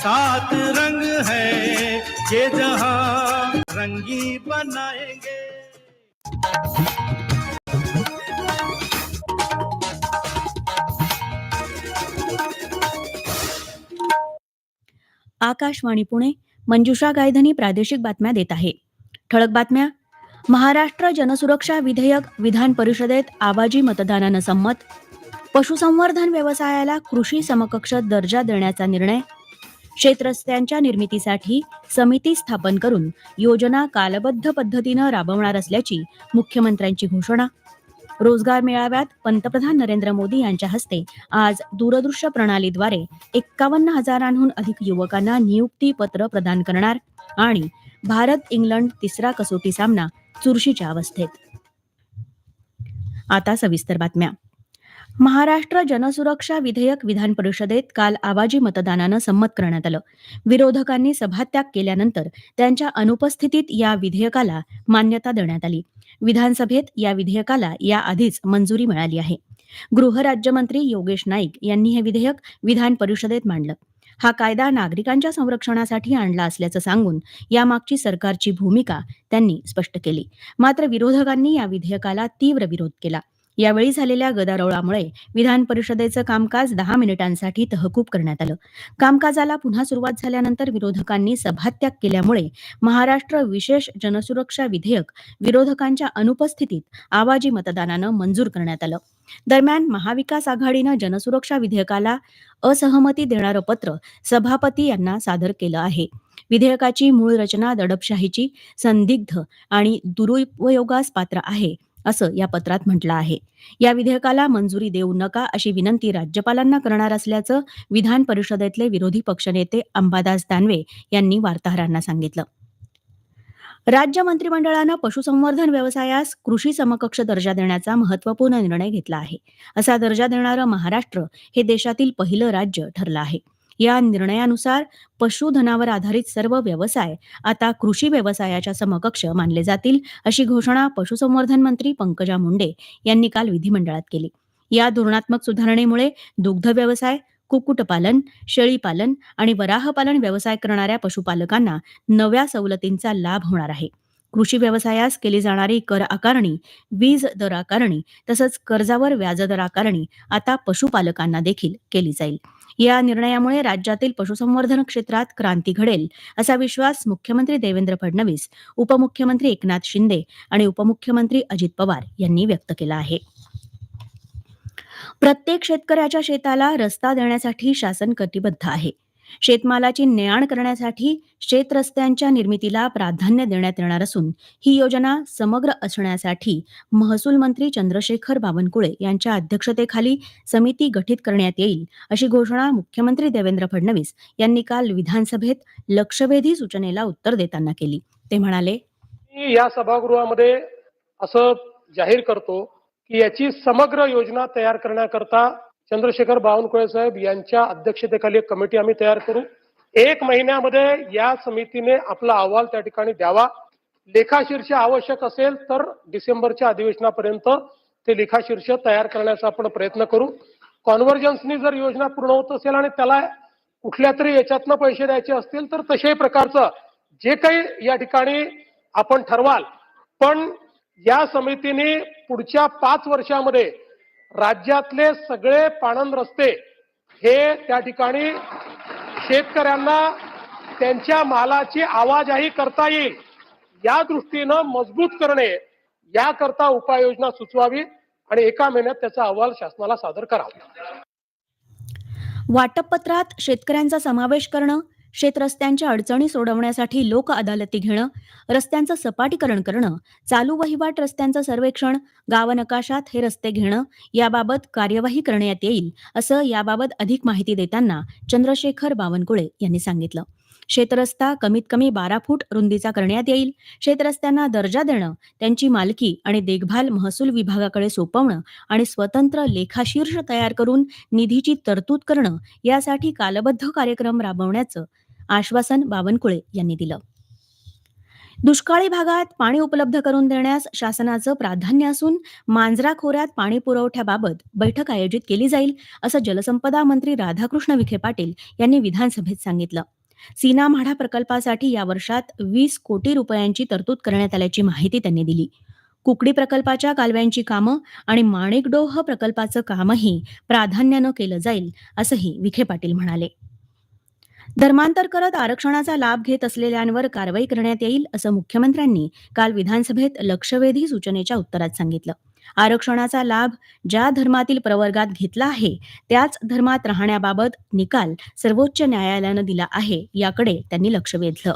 सात रंग है ये जहां रंगी बनाएंगे। आकाशवाणी पुणे मंजुषा गायधनी प्रादेशिक बातम्या देत आहे. ठळक बातम्या. महाराष्ट्र जनसुरक्षा विधेयक विधान परिषदेत आवाजी मतदानानं संमत. पशुसंवर्धन व्यवसायाला कृषी समकक्ष दर्जा देण्याचा निर्णय. शेतरस्त्यांच्या निर्मितीसाठी समिती स्थापन करून योजना कालबद्ध पद्धतीनं राबवणार असल्याची मुख्यमंत्र्यांची घोषणा. रोजगार मेळाव्यात पंतप्रधान नरेंद्र मोदी यांच्या हस्ते आज दूरदृश्य प्रणालीद्वारे एक्कावन्न हजारांहून अधिक युवकांना नियुक्ती पत्र प्रदान करणार आणि भारत इंग्लंड तिसरा कसोटी सामना चुरशीच्या अवस्थेत. आता सविस्तर बातम्या. महाराष्ट्र जनसुरक्षा विधेयक विधान परिषदेत काल आवाजी मतदानानं संमत करण्यात आलं. विरोधकांनी सभात्याग केल्यानंतर त्यांच्या अनुपस्थितीत या विधेयकाला मान्यता देण्यात आली. विधानसभेत या विधेयकाला याआधीच मंजुरी मिळाली आहे. गृहराज्यमंत्री योगेश नाईक यांनी हे विधेयक विधान परिषदेत मांडलं. हा कायदा नागरिकांच्या संरक्षणासाठी आणला असल्याचं सांगून यामागची सरकारची भूमिका त्यांनी स्पष्ट केली. मात्र विरोधकांनी या विधेयकाला तीव्र विरोध केला. यावेळी झालेल्या गदारोळामुळे विधान परिषदेचं कामकाज दहा मिनिटांसाठी तहकूब करण्यात आलं. कामकाजाला पुन्हा सुरुवात झाल्यानंतर विरोधकांनी सभात्याग केल्यामुळे महाराष्ट्र विशेष जनसुरक्षा विधेयक विरोधकांच्या अनुपस्थितीत आवाजी मतदानानं मंजूर करण्यात आलं. दरम्यान महाविकास आघाडीनं जनसुरक्षा विधेयकाला असहमती देणारं पत्र सभापती यांना सादर केलं आहे. विधेयकाची मूळ रचना दडपशाहीची संदिग्ध आणि दुरुपयोगास पात्र आहे. असं या पत्रात म्हटलं आहे. या विधेयकाला मंजुरी देऊ नका अशी विनंती राज्यपालांना करणार असल्याचं विधान परिषदेतले विरोधी पक्षनेते अंबादास दानवे यांनी वार्ताहरांना सांगितलं. राज्य मंत्रिमंडळानं पशुसंवर्धन व्यवसायास कृषी समकक्ष दर्जा देण्याचा महत्त्वपूर्ण निर्णय घेतला आहे. असा दर्जा देणारं महाराष्ट्र हे देशातील पहिलं राज्य ठरलं आहे. या निर्णयानुसार पशुधनावर आधारित सर्व व्यवसाय आता कृषी व्यवसायाच्या समकक्ष मानले जातील अशी घोषणा पशुसंवर्धन मंत्री पंकजा मुंडे यांनी काल विधिमंडळात केली. या धोरणात्मक सुधारणेमुळे दुग्ध व्यवसाय कुक्कुटपालन शेळीपालन आणि वराहपालन व्यवसाय करणाऱ्या पशुपालकांना नव्या सवलतींचा लाभ होणार आहे. कृषी व्यवसायास केली जाणारी कर आकारणी वीज दर आकारणी तसंच कर्जावर व्याजदर आकारणी आता पशुपालकांना देखील केली जाईल. या निर्णयामुळे राज्यातील पशुसंवर्धन क्षेत्रात क्रांती घडेल असा विश्वास मुख्यमंत्री देवेंद्र फडणवीस उपमुख्यमंत्री एकनाथ शिंदे आणि उपमुख्यमंत्री अजित पवार यांनी व्यक्त केला आहे. प्रत्येक शेतकऱ्याच्या शेताला रस्ता देण्यासाठी शासन कटिबद्ध आहे. शेतमालाची ने करण्यासाठी शेतरस्त्यांच्या निर्मितीला प्राधान्य देण्यात येणार असून ही योजना समग्र असण्यासाठी महसूल मंत्री चंद्रशेखर बावनकुळे यांच्या अध्यक्षतेखाली समिती गठीत करण्यात येईल अशी घोषणा मुख्यमंत्री देवेंद्र फडणवीस यांनी काल विधानसभेत लक्षवेधी सूचनेला उत्तर देताना केली. ते म्हणाले या सभागृहामध्ये असं जाहीर करतो की याची समग्र योजना तयार करण्याकरता चंद्रशेखर बावनकुळे साहेब यांच्या अध्यक्षतेखाली एक कमिटी आम्ही तयार करू. एक महिन्यामध्ये या समितीने आपला अहवाल त्या ठिकाणी द्यावा. लेखाशीर्ष आवश्यक असेल तर डिसेंबरच्या अधिवेशनापर्यंत ते लेखाशीर्ष तयार करण्याचा आपण प्रयत्न करू. कॉन्व्हर्जन्सनी जर योजना पूर्ण होत असेल आणि त्याला कुठल्या तरी याच्यातनं पैसे द्यायचे असतील तर तशाही प्रकारचं जे काही या ठिकाणी आपण ठरवाल. पण या समितीने पुढच्या पाच वर्षामध्ये राज्यातले सगळे पाणंद रस्ते हे त्या ठिकाणी शेतकऱ्यांना त्यांच्या मालाची आवाजाही करता येईल. या दृष्टीनं मजबूत करणे याकरता उपाययोजना सुचवावी आणि एका महिन्यात त्याचा अहवाल शासनाला सादर करावा. वाटपपत्रात शेतकऱ्यांचा समावेश करणं शेतरस्त्यांच्या अडचणी सोडवण्यासाठी लोक अदालती घेणं रस्त्यांचं सपाटीकरण करणं चालू वहिवाट रस्त्यांचं सर्वेक्षण गावनकाशात हे रस्ते घेणं याबाबत कार्यवाही करण्यात येईल असं याबाबत अधिक माहिती देताना चंद्रशेखर बावनकुळे यांनी सांगितलं. शेतरस्ता कमीत कमी बारा फूट रुंदीचा करण्यात येईल. शेतरस्त्यांना दर्जा देणं त्यांची मालकी आणि देखभाल महसूल विभागाकडे सोपवणं आणि स्वतंत्र लेखाशीर्ष तयार करून निधीची तरतूद करणं यासाठी कालबद्ध कार्यक्रम राबवण्याचं आश्वासन बावनकुळे यांनी दिलं. दुष्काळी भागात पाणी उपलब्ध करून देण्यास शासनाचं प्राधान्य असून मांजरा खोऱ्यात पाणी पुरवठ्याबाबत बैठक आयोजित केली जाईल असं जलसंपदा मंत्री राधाकृष्ण विखे पाटील यांनी विधानसभेत सांगितलं. सीना म्हाडा प्रकल्पासाठी या वर्षात वीस कोटी रुपयांची तरतूद करण्यात आल्याची माहिती त्यांनी दिली. कुकडी प्रकल्पाच्या कालव्यांची कामं आणि माणिकडोह प्रकल्पाचं कामही प्राधान्यानं केलं जाईल असंही विखे पाटील म्हणाले. धर्मांतर करत आरक्षणाचा लाभ घेत असलेल्यांवर कारवाई करण्यात येईल असं मुख्यमंत्र्यांनी काल विधानसभेत लक्षवेधी सूचनेच्या उत्तरात सांगितलं. आरक्षणाचा लाभ ज्या धर्मातील प्रवर्गात घेतला आहे त्याच धर्मात राहण्याबाबत निकाल सर्वोच्च न्यायालयानं दिला आहे याकडे त्यांनी लक्ष वेधलं.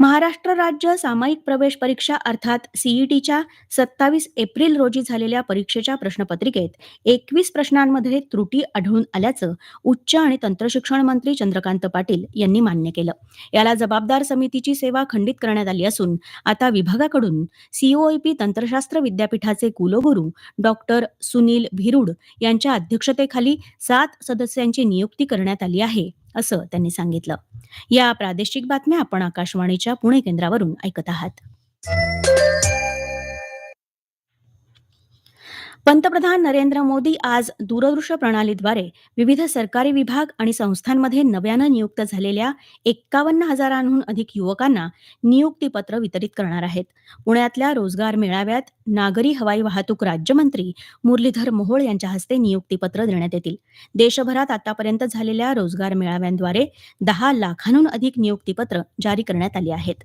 महाराष्ट्र राज्य सामायिक प्रवेश परीक्षा अर्थात सीईटीच्या सत्तावीस एप्रिल रोजी झालेल्या परीक्षेच्या प्रश्नपत्रिकेत एकवीस प्रश्नांमध्ये त्रुटी आढळून आल्याचं उच्च आणि तंत्रशिक्षण मंत्री चंद्रकांत पाटील यांनी मान्य केलं. याला जबाबदार समितीची सेवा खंडित करण्यात आली असून आता विभागाकडून सीओईपी तंत्रशास्त्र विद्यापीठाचे कुलगुरू डॉक्टर सुनील भिरुड यांच्या अध्यक्षतेखाली सात सदस्यांची नियुक्ती करण्यात आली आहे. असं त्यांनी सांगितलं. या प्रादेशिक बातम्या आपण आकाशवाणीच्या पुणे केंद्रावरून ऐकत आहात. पंतप्रधान नरेंद्र मोदी आज दूरदृश्य प्रणालीद्वारे विविध सरकारी विभाग आणि संस्थांमध्ये नव्यानं नियुक्त झालेल्या एक्कावन्न हजारांहून अधिक युवकांना नियुक्तीपत्र वितरित करणार आहेत. पुण्यातल्या रोजगार मेळाव्यात नागरी हवाई वाहतूक राज्यमंत्री मुरलीधर मोहोळ यांच्या हस्ते नियुक्तीपत्र देण्यात येतील. देशभरात आतापर्यंत झालेल्या रोजगार मेळाव्यांद्वारे दहा लाखांहून अधिक नियुक्तीपत्र जारी करण्यात आली आहेत.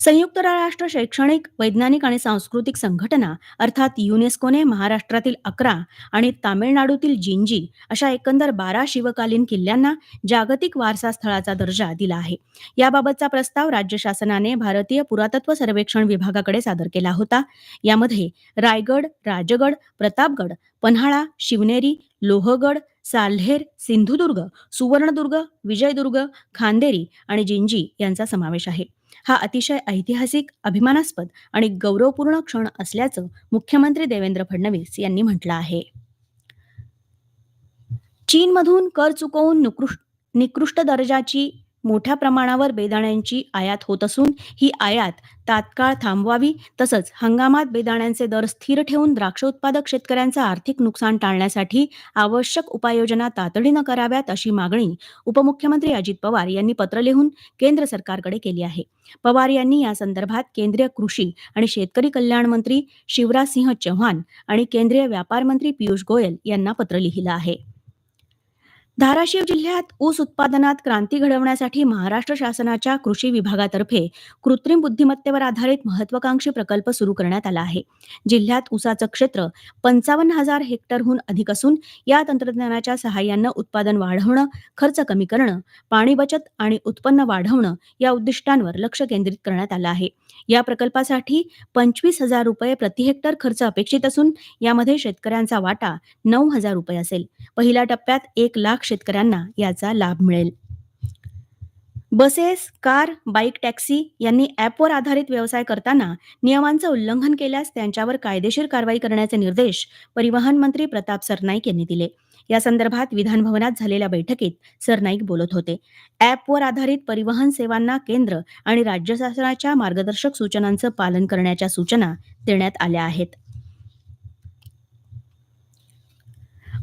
संयुक्त राष्ट्र शैक्षणिक वैज्ञानिक आणि सांस्कृतिक संघटना अर्थात युनेस्कोने महाराष्ट्रातील अकरा आणि तामिळनाडूतील जिंजी अशा एकंदर बारा शिवकालीन किल्ल्यांना जागतिक वारसा स्थळाचा दर्जा दिला आहे. याबाबतचा प्रस्ताव राज्य शासनाने भारतीय पुरातत्व सर्वेक्षण विभागाकडे सादर केला होता. यामध्ये रायगड राजगड प्रतापगड पन्हाळा शिवनेरी लोहगड साल्हेर सिंधुदुर्ग सुवर्णदुर्ग विजयदुर्ग खांदेरी आणि जिंजी यांचा समावेश आहे. हा अतिशय ऐतिहासिक अभिमानास्पद आणि गौरवपूर्ण क्षण असल्याचं मुख्यमंत्री देवेंद्र फडणवीस यांनी म्हटलं आहे. चीनमधून कर चुकवून निकृष्ट निकृष्ट दर्जाची मोठ्या प्रमाणावर बेदाण्यांची आयात होत असून ही आयात तात्काळ थांबवावी तसंच हंगामात बेदाण्यांचे दर स्थिर ठेवून द्राक्ष उत्पादक शेतकऱ्यांचं आर्थिक नुकसान टाळण्यासाठी आवश्यक उपाययोजना तातडीनं कराव्यात अशी मागणी उपमुख्यमंत्री अजित पवार यांनी पत्र लिहून केंद्र सरकारकडे केली आहे. पवार यांनी या संदर्भात केंद्रीय कृषी आणि शेतकरी कल्याण मंत्री शिवराज सिंह चौहान आणि केंद्रीय व्यापार मंत्री पियुष गोयल यांना पत्र लिहिलं आहे. धाराशिव जिल्ह्यात ऊस उत्पादनात क्रांती घडवण्यासाठी महाराष्ट्र शासनाच्या कृषी विभागातर्फे कृत्रिम बुद्धिमत्तेवर आधारित महत्वाकांक्षी प्रकल्प सुरू करण्यात आला आहे. जिल्ह्यात ऊसाचं क्षेत्र पंचावन्न हजार हेक्टरहून अधिक असून या तंत्रज्ञानाच्या सहाय्यानं उत्पादन वाढवणं खर्च कमी करणं पाणी बचत आणि उत्पन्न वाढवणं या उद्दिष्टांवर लक्ष केंद्रित करण्यात आलं आहे. या प्रकल्पासाठी पंचवीस हजार रुपये प्रति हेक्टर खर्च अपेक्षित असून यामध्ये शेतकऱ्यांचा वाटा नऊ हजार रुपये असेल. पहिल्या टप्प्यात एक लाख शेतकऱ्यांना याचा लाभ मिळेल. बसेस कार बाईक टॅक्सी यांनी ॲपवर आधारित व्यवसाय करताना नियमांचं उल्लंघन केल्यास त्यांच्यावर कायदेशीर कारवाई करण्याचे निर्देश परिवहन मंत्री प्रताप सरनाईक यांनी दिले. या संदर्भात विधानभवनात झालेल्या बैठकीत सरनाईक बोलत होते. ॲपवर आधारित परिवहन सेवांना केंद्र आणि राज्य शासनाच्या मार्गदर्शक सूचनांचं पालन करण्याच्या सूचना देण्यात आल्या आहेत.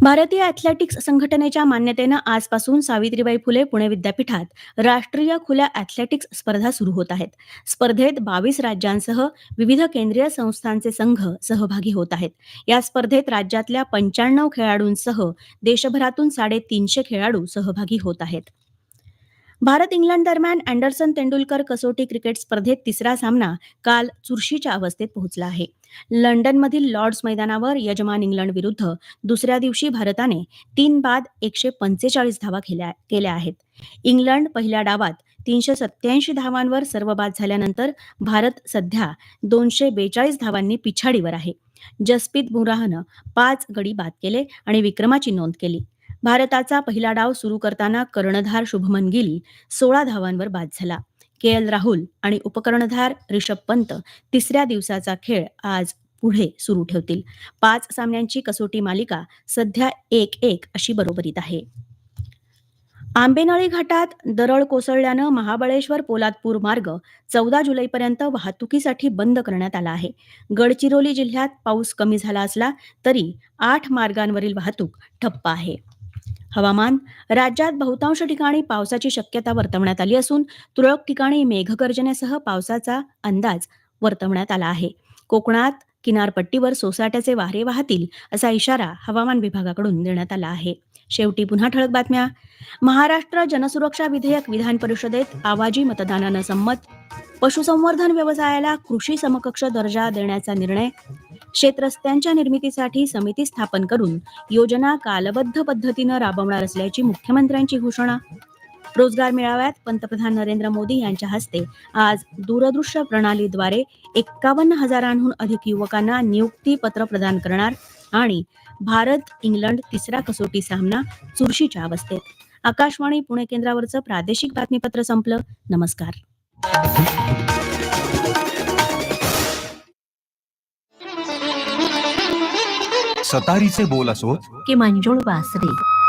भारतीय ॲथलेटिक्स संघटनेच्या मान्यतेनं आजपासून सावित्रीबाई फुले पुणे विद्यापीठात राष्ट्रीय खुल्या ॲथलेटिक्स स्पर्धा सुरू होत आहेत. स्पर्धेत बावीस राज्यांसह विविध केंद्रीय संस्थांचे संघ सहभागी होत आहेत. या स्पर्धेत राज्यातल्या पंच्याण्णव खेळाडूंसह देशभरातून साडेतीनशे खेळाडू सहभागी होत आहेत. भारत इंग्लंड दरम्यान अँडरसन तेंडुलकर कसोटी क्रिकेट स्पर्धेत तिसरा सामना काल चुरशीच्या अवस्थेत पोहोचला आहे. लंडनमधील लॉर्ड्स मैदानावर यजमान इंग्लंड विरुद्ध दुसऱ्या दिवशी भारताने तीन बाद एकशे पंचेचाळीस धावा केल्या आहेत. इंग्लंड पहिल्या डावात तीनशे सत्याऐंशी धावांवर सर्व बाद झाल्यानंतर भारत सध्या दोनशे बेचाळीस धावांनी पिछाडीवर आहे. जसप्रीत बुमराहनं पाच गडी बाद केले आणि विक्रमाची नोंद केली. भारताचा पहिला डाव सुरू करताना कर्णधार शुभमन गिल सोळा धावांवर बाद झाला. के एल राहुल आणि उपकर्णधार रिषभ पंत तिसऱ्या दिवसाचा खेळ आज पुढे सुरू ठेवतील. पाच सामन्यांची कसोटी मालिका सध्या एक एक अशी बरोबरीत आहे. आंबेनळी घाटात दरड कोसळल्यानं महाबळेश्वर पोलादपूर मार्ग चौदा जुलैपर्यंत वाहतुकीसाठी बंद करण्यात आला आहे. गडचिरोली जिल्ह्यात पाऊस कमी झाला असला तरी आठ मार्गांवरील वाहतूक ठप्प आहे. हवामान. राज्यात बहुतांश ठिकाणी पावसाची शक्यता वर्तवण्यात आली असून तुरळक ठिकाणी मेघगर्जनेसह पावसाचा अंदाज वर्तवण्यात आला आहे. कोकणात किनारपट्टीवर सोसाट्याचे वारे वाहतील असा इशारा हवामान विभागाकडून देण्यात आला आहे. शेवटी पुन्हा ठळक बातम्या. महाराष्ट्र जनसुरक्षा विधेयक विधान परिषदेत आवाजी मतदानानं संमत. पशुसंवर्धन व्यवसायाला कृषी समकक्ष दर्जा देण्याचा निर्णय. शेतरस्त्यांच्या निर्मितीसाठी समिती स्थापन करून योजना कालबद्ध पद्धतीनं राबवणार असल्याची मुख्यमंत्र्यांची घोषणा. रोजगार मेळाव्यात पंतप्रधान नरेंद्र मोदी यांच्या हस्ते आज दूरदृश्य प्रणालीद्वारे एक्कावन्न हजारांहून अधिक युवकांना नियुक्ती पत्र प्रदान करणार आणि भारत इंग्लंड तिसरा कसोटी सामना चुरशीच्या अवस्थेत. आकाशवाणी पुणे केंद्रावरचं प्रादेशिक बातमीपत्र संपलं. नमस्कार. सतारीचे बोल असोत की मंजुळ बासरी